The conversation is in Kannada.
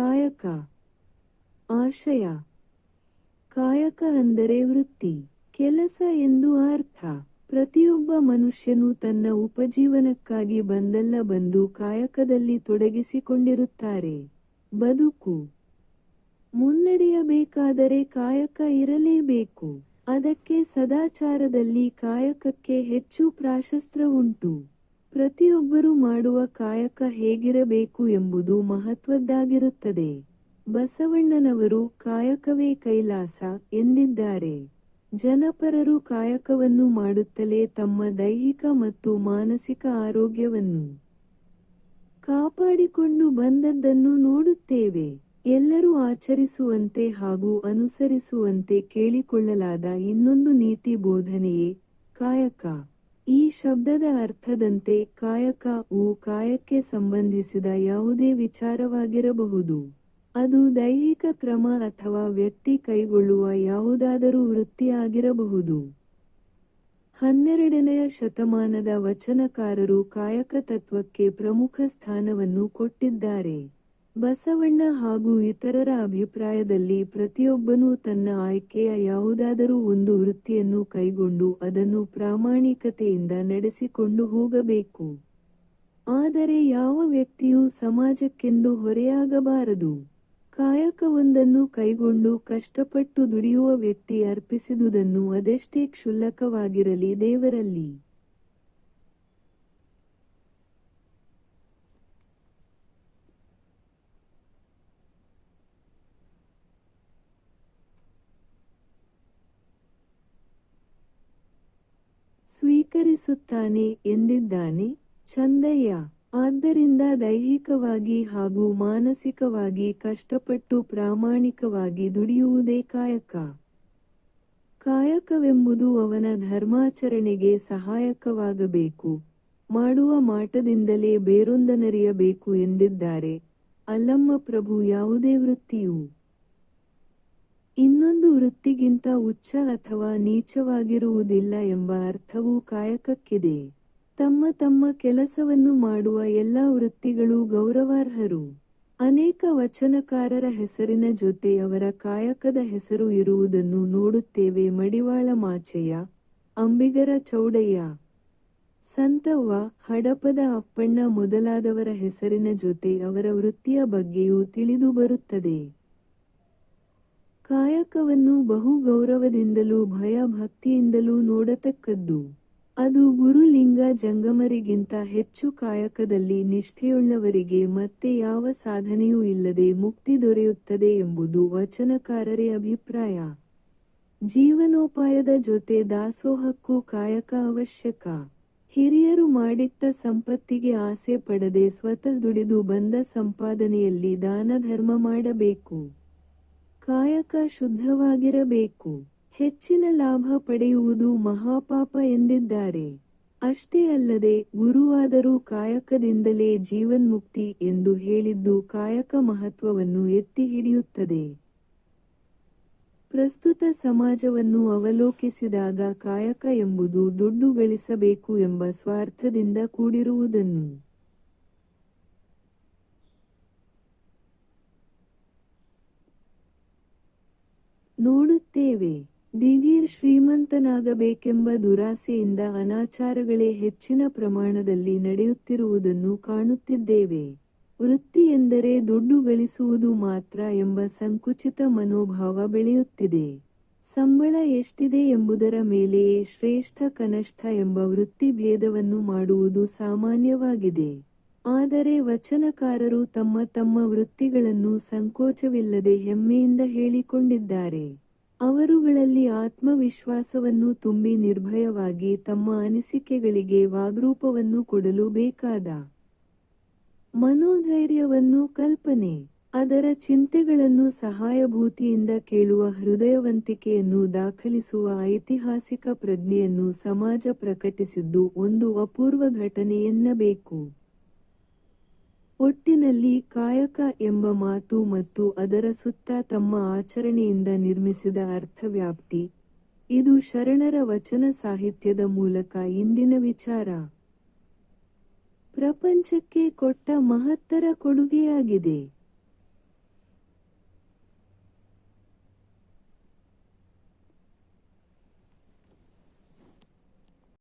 ಕಾಯಕ, ಆಶಯ. ಕಾಯಕ ಅಂದರೆ ವೃತ್ತಿ, ಕೆಲಸ ಎಂದು ಅರ್ಥ. ಪ್ರತಿಯೊಬ್ಬ ಮನುಷ್ಯನು ತನ್ನ ಉಪಜೀವನಕ್ಕಾಗಿ ಬಂದಲ್ಲ ಬಂದು ಕಾಯಕದಲ್ಲಿ ತೊಡಗಿಸಿಕೊಂಡಿರುತ್ತಾರೆ. ಬದುಕು. ಮುನ್ನಡೆಯಬೇಕಾದರೆ ಕಾಯಕ ಇರಲೇಬೇಕು. ಅದಕ್ಕೆ ಸದಾಚಾರದಲ್ಲಿ ಕಾಯಕಕ್ಕೆ ಹೆಚ್ಚು ಪ್ರಾಶಸ್ತ್ರ ಉಂಟು. ಪ್ರತಿಯೊಬ್ಬರು ಮಾಡುವ ಕಾಯಕ ಹೇಗಿರಬೇಕು ಎಂಬುದು ಮಹತ್ವದ್ದಾಗಿರುತ್ತದೆ. ಬಸವಣ್ಣನವರು ಕಾಯಕವೇ ಕೈಲಾಸ ಎಂದಿದ್ದಾರೆ. ಜನಪರರು ಕಾಯಕವನ್ನು ಮಾಡುತ್ತಲೇ ತಮ್ಮ ದೈಹಿಕ ಮತ್ತು ಮಾನಸಿಕ ಆರೋಗ್ಯವನ್ನು ಕಾಪಾಡಿಕೊಂಡು ಬಂದದ್ದನ್ನು ನೋಡುತ್ತೇವೆ. ಎಲ್ಲರೂ ಆಚರಿಸುವಂತೆ ಹಾಗೂ ಅನುಸರಿಸುವಂತೆ ಕೇಳಿಕೊಳ್ಳಲಾದ ಇನ್ನೊಂದು ನೀತಿ ಬೋಧನೆಯೇ ಕಾಯಕ. ಈ ಶಬ್ದದ ಅರ್ಥದಂತೆ ಕಾಯಕ ಉ ಕಾಯಕ್ಕೆ ಸಂಬಂಧಿಸಿದ ಯಾವುದೇ ವಿಚಾರವಾಗಿರಬಹುದು. ಅದು ದೈಹಿಕ ಕ್ರಮ ಅಥವಾ ವ್ಯಕ್ತಿ ಕೈಗೊಳ್ಳುವ ಯಾವುದಾದರೂ ವೃತ್ತಿಯಾಗಿರಬಹುದು. ಹನ್ನೆರಡನೆಯ ಶತಮಾನದ ವಚನಕಾರರು ಕಾಯಕ ತತ್ವಕ್ಕೆ ಪ್ರಮುಖ ಸ್ಥಾನವನ್ನು ಕೊಟ್ಟಿದ್ದಾರೆ. ಬಸವಣ್ಣ ಹಾಗೂ ಇತರರ ಅಭಿಪ್ರಾಯದಲ್ಲಿ ಪ್ರತಿಯೊಬ್ಬನೂ ತನ್ನ ಆಯ್ಕೆಯ ಯಾವುದಾದರೂ ಒಂದು ವೃತ್ತಿಯನ್ನು ಕೈಗೊಂಡು ಅದನ್ನು ಪ್ರಾಮಾಣಿಕತೆಯಿಂದ ನಡೆಸಿಕೊಂಡು ಹೋಗಬೇಕು. ಆದರೆ ಯಾವ ವ್ಯಕ್ತಿಯೂ ಸಮಾಜಕ್ಕೆಂದು ಹೊರೆಯಾಗಬಾರದು. ಕಾಯಕವೊಂದನ್ನು ಕೈಗೊಂಡು ಕಷ್ಟಪಟ್ಟು ದುಡಿಯುವ ವ್ಯಕ್ತಿ ಅರ್ಪಿಸಿದುದನ್ನು ಅದೆಷ್ಟೇ ಕ್ಷುಲ್ಲಕವಾಗಿರಲಿ ದೇವರಲ್ಲಿ. ಸ್ವೀಕರಿಸುತ್ತಾನೆ ಎಂದಿದ್ದಾನೆ, ಚಂದಯ್ಯ. ಆದ್ದರಿಂದ ದೈಹಿಕವಾಗಿ ಹಾಗೂ ಮಾನಸಿಕವಾಗಿ ಕಷ್ಟಪಟ್ಟು ಪ್ರಾಮಾಣಿಕವಾಗಿ ದುಡಿಯುವುದೇ ಕಾಯಕ. ಕಾಯಕವೆಂಬುದು ಅವನ ಧರ್ಮಾಚರಣೆಗೆ ಸಹಾಯಕವಾಗಬೇಕು. ಮಾಡುವ ಮಾಟದಿಂದಲೇ ಬೇರೊಂದನರಿಯಬೇಕು ಎಂದಿದ್ದಾರೆ. ಅಲ್ಲಮ್ಮ ಪ್ರಭು, ಯಾವುದೇ ವೃತ್ತಿಯೂ ಇನ್ನೊಂದು ವೃತ್ತಿಗಿಂತ ಉಚ್ಚ ಅಥವಾ ನೀಚವಾಗಿರುವುದಿಲ್ಲ ಎಂಬ ಅರ್ಥವೂ ಕಾಯಕಕ್ಕಿದೆ. ತಮ್ಮ ತಮ್ಮ ಕೆಲಸವನ್ನು ಮಾಡುವ ಎಲ್ಲ ವೃತ್ತಿಗಳು ಗೌರವಾರ್ಹರು. ಅನೇಕ ವಚನಕಾರರ ಹೆಸರಿನ ಜೊತೆ ಅವರ ಕಾಯಕದ ಹೆಸರು ಇರುವುದನ್ನು ನೋಡುತ್ತೇವೆ. ಮಡಿವಾಳ ಮಾಚಯ್ಯ ಅಂಬಿಗರ ಚೌಡಯ್ಯ, ಸಂತವ್ವ, ಹಡಪದ ಅಪ್ಪಣ್ಣ ಮೊದಲಾದವರ ಹೆಸರಿನ ಜೊತೆ ಅವರ ವೃತ್ತಿಯ ಬಗ್ಗೆಯೂ ತಿಳಿದು ಬರುತ್ತದೆ. ಕಾಯಕವನ್ನು ಬಹು ಗೌರವದಿಂದಲೂ ಭಯ ಭಕ್ತಿಯಿಂದಲೂ ನೋಡತಕ್ಕದ್ದು. ಅದು ಗುರುಲಿಂಗ ಜಂಗಮರಿಗಿಂತ ಹೆಚ್ಚು ಕಾಯಕದಲ್ಲಿ ನಿಷ್ಠೆಯುಳ್ಳವರಿಗೆ ಮತ್ತೆ ಯಾವ ಸಾಧನೆಯೂ ಇಲ್ಲದೆ ಮುಕ್ತಿ ದೊರೆಯುತ್ತದೆ ಎಂಬುದು ವಚನಕಾರರೇ ಅಭಿಪ್ರಾಯ. ಜೀವನೋಪಾಯದ ಜೊತೆ ದಾಸೋಹಕ್ಕೂ ಕಾಯಕ ಅವಶ್ಯಕ. ಹಿರಿಯರು ಮಾಡಿಟ್ಟ ಸಂಪತ್ತಿಗೆ ಆಸೆ ಪಡದೆ ಸ್ವತಃ ದುಡಿದು ಬಂದ ಸಂಪಾದನೆಯಲ್ಲಿ ದಾನ ಧರ್ಮ ಮಾಡಬೇಕು. ಕಾಯಕ ಶುದ್ಧವಾಗಿರಬೇಕು. ಹೆಚ್ಚಿನ ಲಾಭ ಪಡೆಯುವುದು ಮಹಾಪಾಪ ಎಂದಿದ್ದಾರೆ. ಅಷ್ಟೇ ಅಲ್ಲದೆ ಗುರುವಾದರೂ ಕಾಯಕದಿಂದಲೇ ಜೀವನ್ಮುಕ್ತಿ ಎಂದು ಹೇಳಿದ್ದು ಕಾಯಕ ಮಹತ್ವವನ್ನು ಎತ್ತಿ ಹಿಡಿಯುತ್ತದೆ. ಪ್ರಸ್ತುತ ಸಮಾಜವನ್ನು ಅವಲೋಕಿಸಿದಾಗ ಕಾಯಕ ಎಂಬುದು ದುಡ್ಡು ಗಳಿಸಬೇಕು ಎಂಬ ಸ್ವಾರ್ಥದಿಂದ ಕೂಡಿರುವುದನ್ನು ನೋಡುತ್ತೇವೆ. ದಿಢೀರ್ ಶ್ರೀಮಂತನಾಗಬೇಕೆಂಬ ದುರಾಸೆಯಿಂದ ಅನಾಚಾರಗಳೇ ಹೆಚ್ಚಿನ ಪ್ರಮಾಣದಲ್ಲಿ ನಡೆಯುತ್ತಿರುವುದನ್ನು ಕಾಣುತ್ತಿದ್ದೇವೆ. ವೃತ್ತಿ ಎಂದರೆ ದುಡ್ಡು ಗಳಿಸುವುದು ಮಾತ್ರ ಎಂಬ ಸಂಕುಚಿತ ಮನೋಭಾವ ಬೆಳೆಯುತ್ತಿದೆ. ಸಂಬಳ ಎಷ್ಟಿದೆ ಎಂಬುದರ ಮೇಲೆಯೇ ಶ್ರೇಷ್ಠ ಕನಿಷ್ಠ ಎಂಬ ವೃತ್ತಿ ಭೇದವನ್ನು ಮಾಡುವುದು ಸಾಮಾನ್ಯವಾಗಿದೆ. ಆದರೆ ವಚನಕಾರರು ತಮ್ಮ ತಮ್ಮ ವೃತ್ತಿಗಳನ್ನು ಸಂಕೋಚವಿಲ್ಲದೆ ಹೆಮ್ಮೆಯಿಂದ ಹೇಳಿಕೊಂಡಿದ್ದಾರೆ. ಅವರುಗಳಲ್ಲಿ ಆತ್ಮವಿಶ್ವಾಸವನ್ನು ತುಂಬಿ ನಿರ್ಭಯವಾಗಿ ತಮ್ಮ ಅನಿಸಿಕೆಗಳಿಗೆ ವಾಗ್ರೂಪವನ್ನು ಕೊಡಲು ಬೇಕಾದ ಮನೋಧೈರ್ಯವನ್ನು ಕಲ್ಪನೆ, ಅದರ ಚಿಂತೆಗಳನ್ನು ಸಹಾಯಭೂತಿಯಿಂದ ಕೇಳುವ ಹೃದಯವಂತಿಕೆಯನ್ನು ದಾಖಲಿಸುವ ಐತಿಹಾಸಿಕ ಪ್ರಜ್ಞೆಯನ್ನು ಸಮಾಜ ಪ್ರಕಟಿಸಿದ್ದು ಒಂದು ಅಪೂರ್ವ ಘಟನೆ ಎನ್ನಬೇಕು. ಒಟ್ಟಿನಲ್ಲಿ ಕಾಯಕ ಎಂಬ ಮಾತು ಮತ್ತು ಅದರ ಸುತ್ತ ತಮ್ಮ ಆಚರಣೆಯಿಂದ ನಿರ್ಮಿಸಿದ ಅರ್ಥವ್ಯಾಪ್ತಿ. ಇದು ಶರಣರ ವಚನ ಸಾಹಿತ್ಯದ ಮೂಲಕ ಇಂದಿನ ವಿಚಾರ. ಪ್ರಪಂಚಕ್ಕೆ ಕೊಟ್ಟ ಮಹತ್ತರ ಕೊಡುಗೆಯಾಗಿದೆ.